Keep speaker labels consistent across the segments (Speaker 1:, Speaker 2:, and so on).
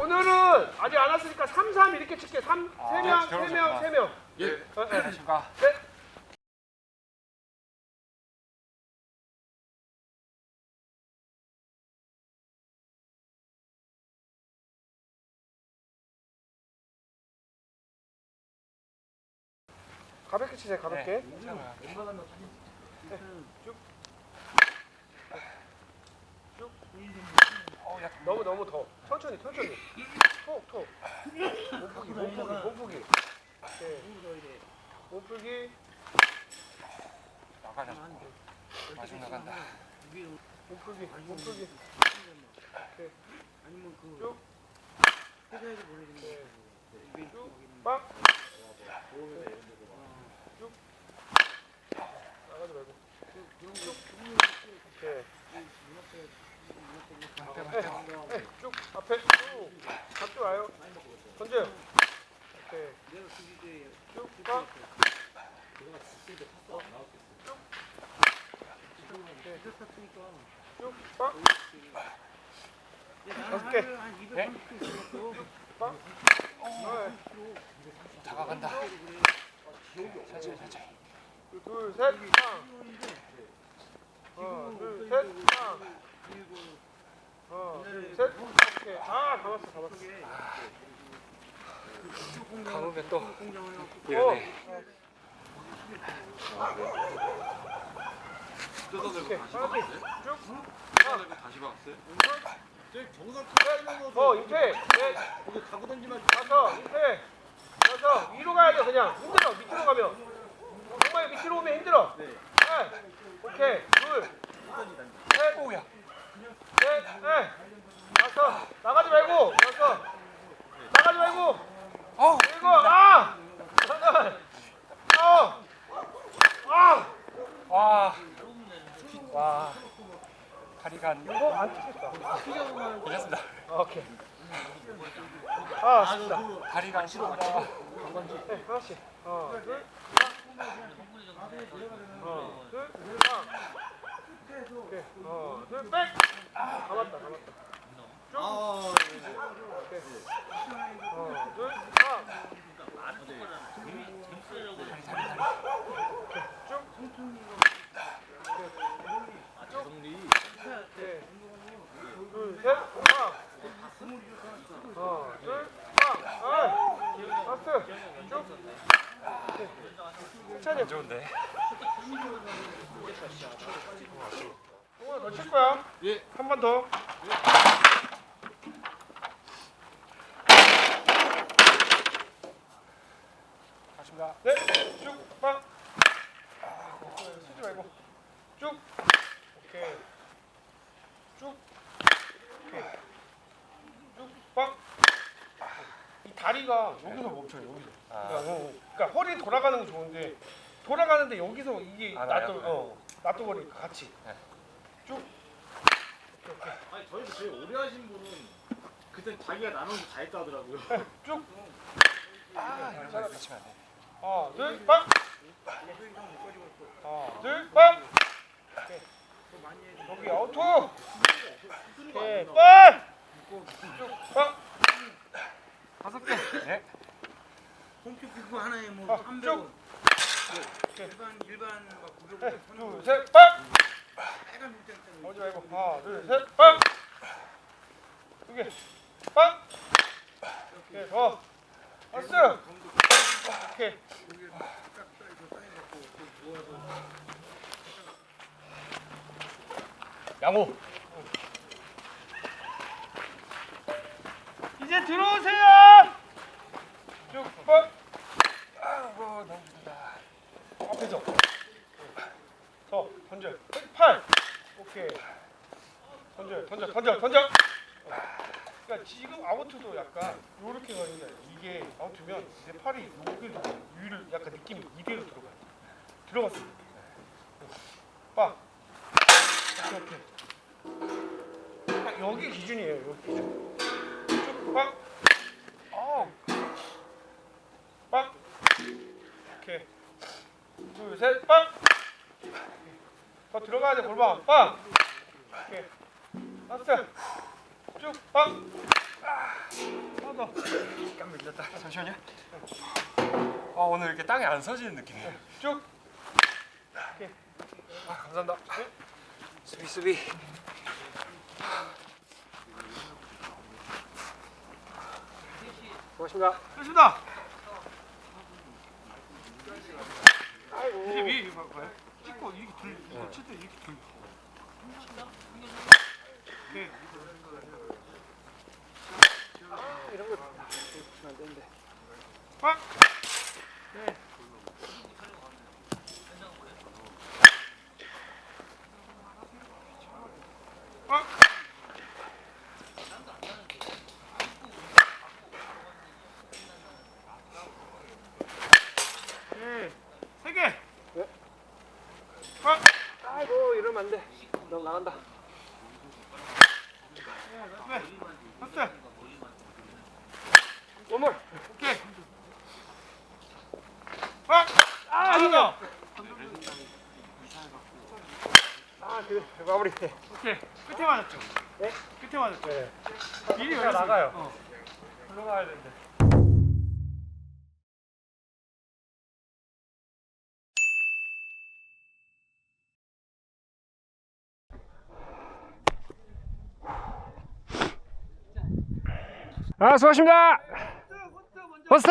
Speaker 1: 오늘은 아직 안 왔으니까 3, 3 이렇게 칠게. 3,
Speaker 2: 아,
Speaker 1: 3명,
Speaker 2: 네,
Speaker 1: 3명,
Speaker 2: 들어오셨구나.
Speaker 1: 3명.
Speaker 3: 예.
Speaker 1: 어, 어.
Speaker 2: 안녕하십니까.
Speaker 1: 네. 가볍게 치세요, 가볍게.
Speaker 2: 어, 약 간
Speaker 1: 너무 너무 더. 천천히, 천천히. 톡, 톡. 몸풀기, 몸풀기, 몸풀기. 네. 몸풀기,
Speaker 2: 나가자. 마중 나간다.
Speaker 1: 몸풀기, 몸풀기.
Speaker 4: 아니면 그
Speaker 1: 쭉.
Speaker 4: 회사에서
Speaker 1: 네.
Speaker 4: 거 이벤트 거기는
Speaker 1: 빵. 쭉. 나가지 말고. 오케이. 네, 쭉 앞에 쭉 잡지 와요. 던져요. 오케이. 쭉 빵.
Speaker 4: 회사 탔으니까
Speaker 1: 쭉 빵.
Speaker 4: 나는
Speaker 1: 다섯 개.
Speaker 4: 하루에 한 230kg 있었어
Speaker 1: 빵. 네.
Speaker 2: 다가간다. 천천히, 천천히.
Speaker 1: 둘, 셋, 빵. 하나, 둘, 셋, 빵.
Speaker 4: 그리고
Speaker 1: 하나, 둘, 셋. 오케이. 아, 잡았어, 잡았어.
Speaker 2: 감으면 또
Speaker 4: 공장을 해갖고
Speaker 2: 이러네.
Speaker 3: 박았어요?
Speaker 1: 어, 임태. 넷.
Speaker 4: 거기 가고 던지면
Speaker 1: 다섯, 임태. 다섯. 위로 가야 돼, 그냥. 힘들어, 밑으로 가면. 정말 밑으로 오면 힘들어.
Speaker 4: 네.
Speaker 1: 네. 오케이. 둘, 셋,
Speaker 2: 오야.
Speaker 1: 넷, 넷. 다섯. 나가지 말고. 여섯. 나가지 말고.
Speaker 2: 어,
Speaker 1: 일곱. 아! 여덟. 아홉. 아!
Speaker 2: 와. 와. 다리가 안
Speaker 1: 이거 안 치겠다.
Speaker 2: 괜찮습니다.
Speaker 1: 오케이. 아, 아쉽다.
Speaker 2: 다리가 안 싫어보다.
Speaker 1: 네, 하나씩. 하나, 둘, 하나, 둘, 하나. 오케이. 하나, 둘, 백. 감았다, 감았다. 쭉. 오케이. 하나, 둘, 빵. 아, 라스트. 쭉. 오케이. 천천히.
Speaker 2: 안 좋은데.
Speaker 1: 더칠 거야.
Speaker 3: 예.
Speaker 1: 한 번 더.
Speaker 2: 가십니다.
Speaker 1: 네. 쭉. 빵. 아, 쓰지 말고. 쭉. 오케이. 쭉. 오케이. 쭉. 빵. 이 다리가 여기서 멈춰요. 여기서.
Speaker 2: 아,
Speaker 1: 그러니까, 어, 그러니까 허리 돌아가는 건 좋은데 돌아가는데 여기서 이게
Speaker 2: 아,
Speaker 1: 놔둬
Speaker 2: 나요?
Speaker 1: 어 놔둬버리니까 같이
Speaker 2: 네.
Speaker 1: 쭉. 오케이, 오케이.
Speaker 5: 아니 저희도 제일 오래 하신 분은 그때 자기가 나눠서 다 했다 하더라고요.
Speaker 1: 쭉.
Speaker 2: 아, 놓치면 안 돼.
Speaker 1: 하나, 둘, 빵. 하나, 둘, 빵. 오케이. 여기 아우토. 오케이, 빵. 쭉, 빵. 다섯 개.
Speaker 2: 네.
Speaker 4: 홈큐 그거 하나에 뭐
Speaker 1: 아,
Speaker 4: 300원
Speaker 1: 쭉. 오케이.
Speaker 4: 일반 일반 막 900원
Speaker 1: 네,
Speaker 4: 사는
Speaker 1: 둘,
Speaker 4: 거
Speaker 1: 셋, 빵.
Speaker 4: 빨간 물장
Speaker 1: 어디 말고 하나, 둘, 셋, 빵. 두 개, 빵. 오케이, 더. 왔어. 오케이.
Speaker 2: 양호.
Speaker 1: 이제 들어오세요. 쭉, 빵.
Speaker 2: 아이고, 힘들다.
Speaker 1: 앞에서. 더 던져. 팔. 오케이. 던져, 던져, 던져, 던져. 그러니까 지금 아웃도 약간 요렇게 가는 게 이게 아웃면 내 팔이 여기를 위를 약간 느낌이 이대로 들어가요. 들어갔어. 빠. 딱 여기 기준이에요. 여기 기준. 쭉 빵.
Speaker 2: 어,
Speaker 1: 빵. 오케이. 둘, 셋, 빵. 더 들어가야 돼, 골반. 빵. 오케이. 라스트. 쭉, 빵. 하나 더.
Speaker 2: 깜 밀렸다. 잠시만요. 아 오늘 이렇게 땅에 안 서지는 느낌이에요.
Speaker 1: 쭉.
Speaker 2: 아 감사합니다. 수비 수비. 고맙습니다.
Speaker 1: 됐습니다. 이제 위에 이거 봐요. 찍고 이렇게 들, 이거 칠때 이렇게 들. 오케이.
Speaker 2: 이런 거 주면 안 되는데.
Speaker 1: 꽉. 네. 꽉. 네. 세 개.
Speaker 2: 네.
Speaker 1: 꽉.
Speaker 2: 아이고 이러면 안 돼. 너 나간다.
Speaker 1: 네. 됐어.
Speaker 2: 원몰.
Speaker 1: 오케이. 꽉. 아, 아니요.
Speaker 2: 아그 마무리.
Speaker 1: 오케이. 끝에 맞았죠?
Speaker 2: 네?
Speaker 1: 끝에 맞았죠?
Speaker 2: 네.
Speaker 1: 미리.
Speaker 2: 나가요.
Speaker 1: 어.
Speaker 2: 들어가야 되는데. 아 수고하십니다. 버스.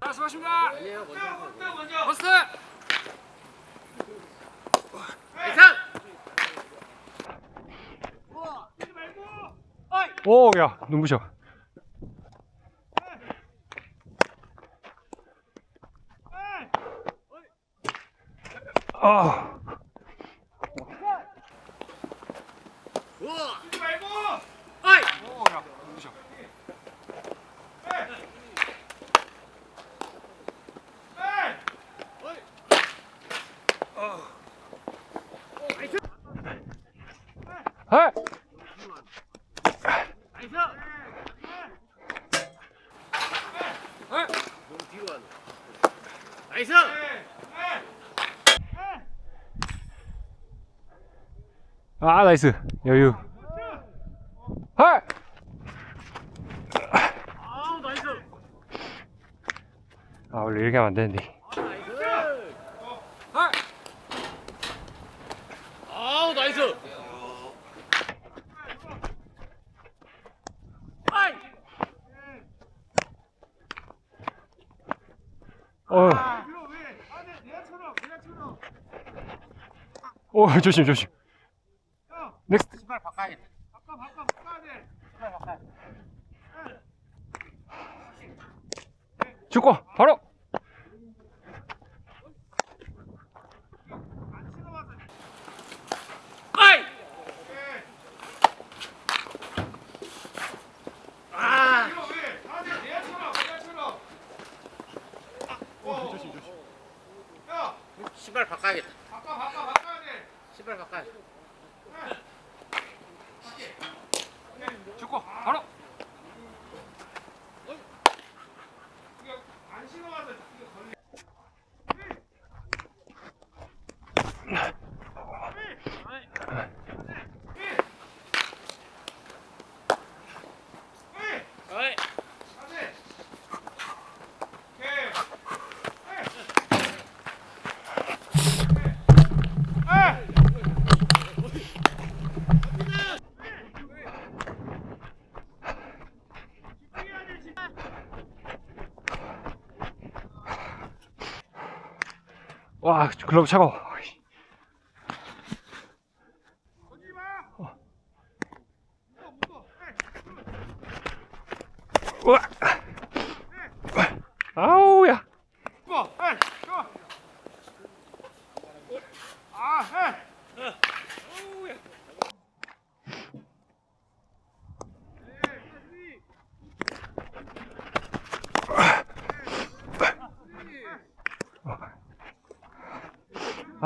Speaker 2: 아 수고하십니다. 버스. 오, 야, 눈부셔. 아,
Speaker 1: 뛰지 말고.
Speaker 2: 오, 야, 눈부셔.
Speaker 1: 에이.
Speaker 2: 아,
Speaker 5: 나이스!
Speaker 2: 아, 나이스. 여유.
Speaker 5: 나이스!
Speaker 2: 아, 원래 이렇게 하면 안 되는데. 아,
Speaker 5: 아우 나이스!
Speaker 2: 어. 오, 조심, 조심.
Speaker 1: 야,
Speaker 2: 넥스트.
Speaker 5: 신발 바꿔야겠다.
Speaker 1: 바꿔, 바꿔, 바꿔야 돼.
Speaker 5: 돼.
Speaker 2: 축구, 바로.
Speaker 5: 아이! 아!
Speaker 1: 아, 네. 어, 조심, 조심. 야,
Speaker 5: 신발 바꿔야겠다.
Speaker 1: 바꿔, 바꿔, 바꿔야 돼.
Speaker 5: 신발 바꿔야 돼.
Speaker 2: 축구, 바로.
Speaker 1: 이거 안 치러 와서 이거 걸려.
Speaker 5: 아이!
Speaker 2: 와, 글러브 차가워. 우와. 아우야.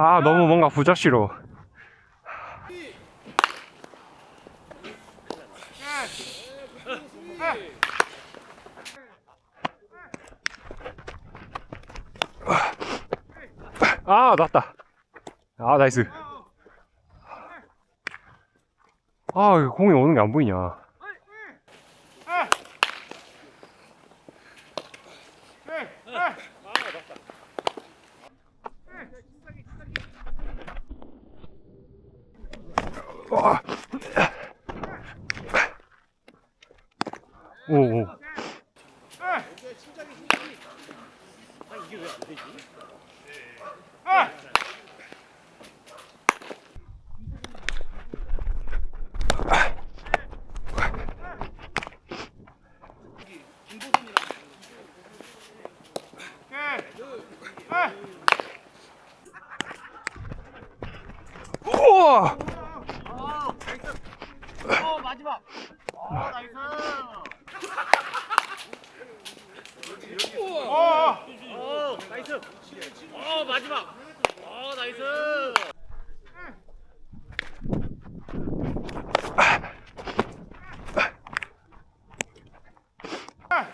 Speaker 2: 아, 너무 뭔가 부작시로. 아, 났다. 아, 나이스. 아, 공이 오는 게 안 보이냐. 오, 오. 우와!
Speaker 5: 어 마지막. 어 나이스. 어 나이스. 어 마지막. 어 나이스.
Speaker 2: 아!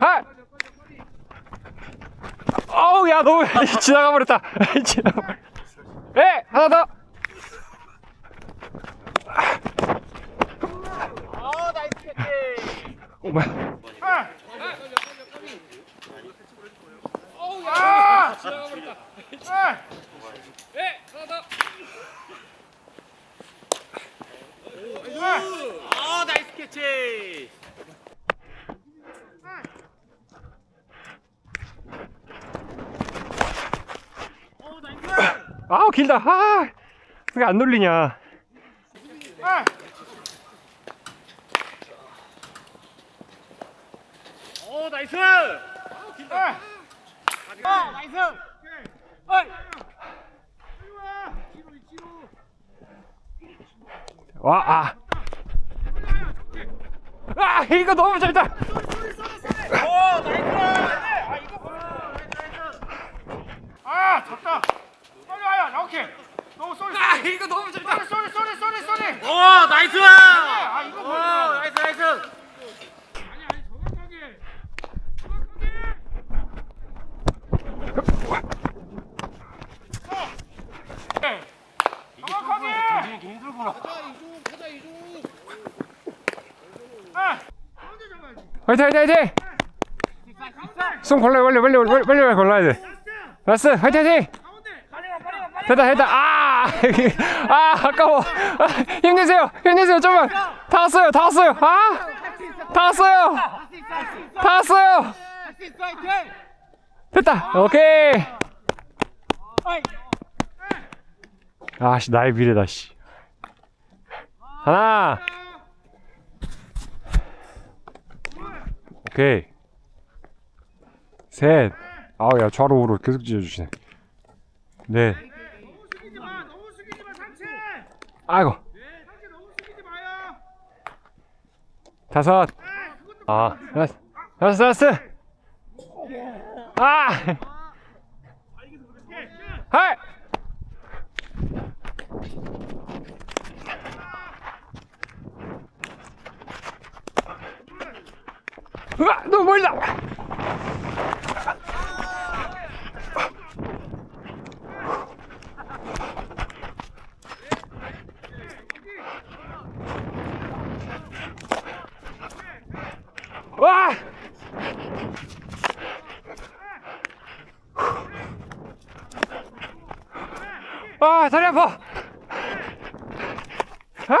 Speaker 2: 아! 어우, 야, 너무 지나가 버렸다. 지나가 버렸다. 에! 하나 더!
Speaker 5: 어 나이스 캐치.
Speaker 2: 오, 뭐야.
Speaker 5: 어 나이스 캐치. 어 나이스.
Speaker 2: 아우, 길다. 아! 왜 안 놀리냐.
Speaker 5: 어 나이스. 어 길다. 어 나이스. 어이.
Speaker 2: 와, 아. 아, 이거 너무 잘다.
Speaker 5: 어 나이스. 아 이거 봐.
Speaker 1: 아나 오케이 너무 쏘리
Speaker 2: 아, 이거 너무 잘다.
Speaker 1: 쏘리 쏘리 쏘리 쏘리 쏘리
Speaker 5: 어 나이스.
Speaker 1: 아 이거
Speaker 5: 어
Speaker 1: 뭐야
Speaker 5: 나이스 나이스.
Speaker 1: 아니 아니 정확하게 정확하게 네. 정확하게
Speaker 5: 되게 힘들구나.
Speaker 1: 아 가운데 잡아야지
Speaker 2: 화이팅, 화이팅, 화이팅! 손 걸려, 걸려, 빨리, 빨리, 빨리, 빨리 걸러야 돼. 라스, 화이팅, 화이팅! 됐다, 됐다. 아, 아, 아까워. 아, 힘내세요, 힘내세요, 좀만. 다 왔어요, 다 왔어요. 아, 다 왔어요. 다 왔어요. 됐다, 오케이. 아, 씨, 나의 미래다, 씨. 하나. 오케이. 셋. 아우, 야, 좌로 우로 계속 지어주시네. 넷.
Speaker 1: 너무 숙이지 마 너무 숙이지 마 상체
Speaker 2: 아이고. 다섯.
Speaker 1: 아
Speaker 2: 라스. 아! 하이! 으아, 너무 멀다! 와! 아, 다리 아파! 아!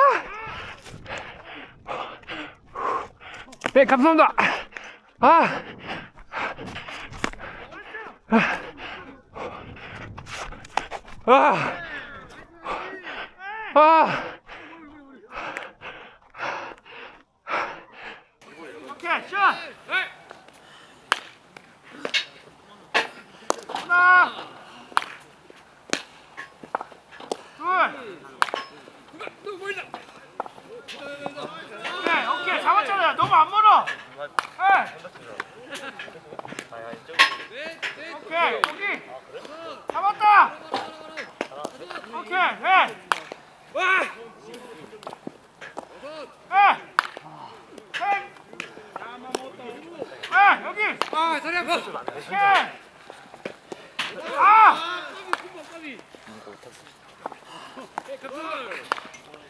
Speaker 2: 네, 감사합니다! 아! 아! 아!
Speaker 1: 오케이 샷 하나 둘 오케이 오케이 잡았잖아요 너무 안 멀어 네. 오케이 여기 잡았 오케이.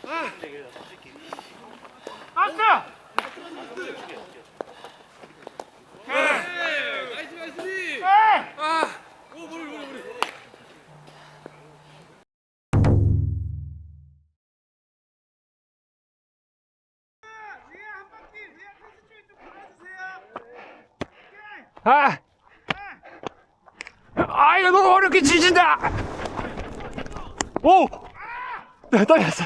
Speaker 1: 아! 나이스!
Speaker 3: 나이스 나이스 리.
Speaker 1: 에이!
Speaker 3: 아. 오 머리 머리 머리.
Speaker 2: 아! 아, 어렵게 지진다! 오! 네, 떨렸어.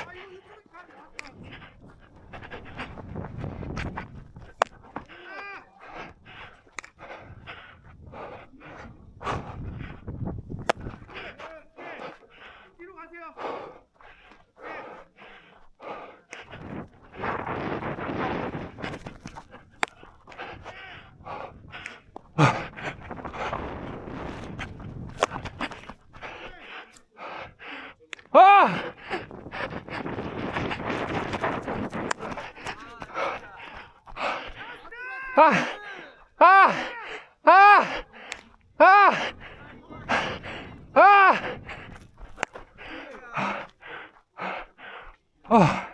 Speaker 1: 뒤로 가세요.
Speaker 2: 아! 아! 아! 아! 아! 아! 아!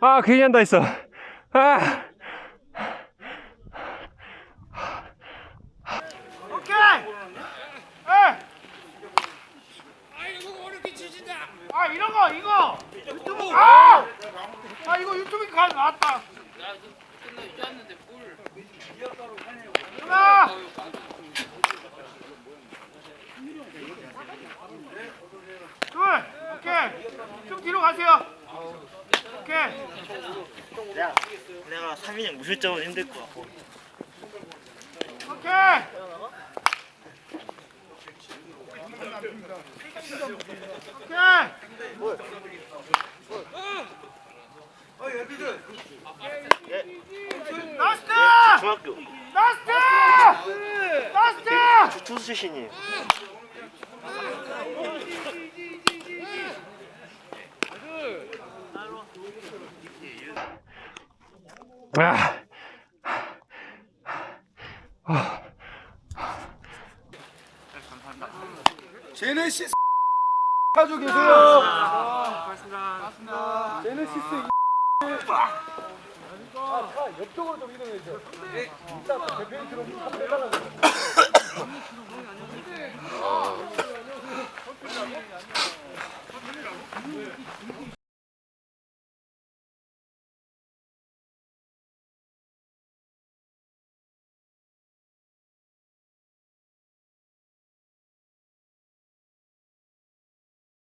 Speaker 2: 아, 괜히 한다 했어. 아!
Speaker 1: 오케이! 에!
Speaker 3: 아 이거 너무 어렵게 지진다.
Speaker 1: 아 이런 거 이거 유튜브 아! 아 이거 유튜브 가 나왔다. 하나. 둘. 오케이. 좀 뒤로 가세요. 오케이.
Speaker 6: 내가 내가 3인 형 무실점은 힘들 것 같고
Speaker 1: 오케이. 오케이. 라스트!
Speaker 6: 중학교
Speaker 1: 라스트! 라스트!
Speaker 6: 투수 출신이에요
Speaker 1: 제네시스 가지고 계세요. 고맙습니다. 제네시스 아, 자, 옆쪽으로 좀 이동해 주세요. 일단 대표님처럼 한번 해달라고.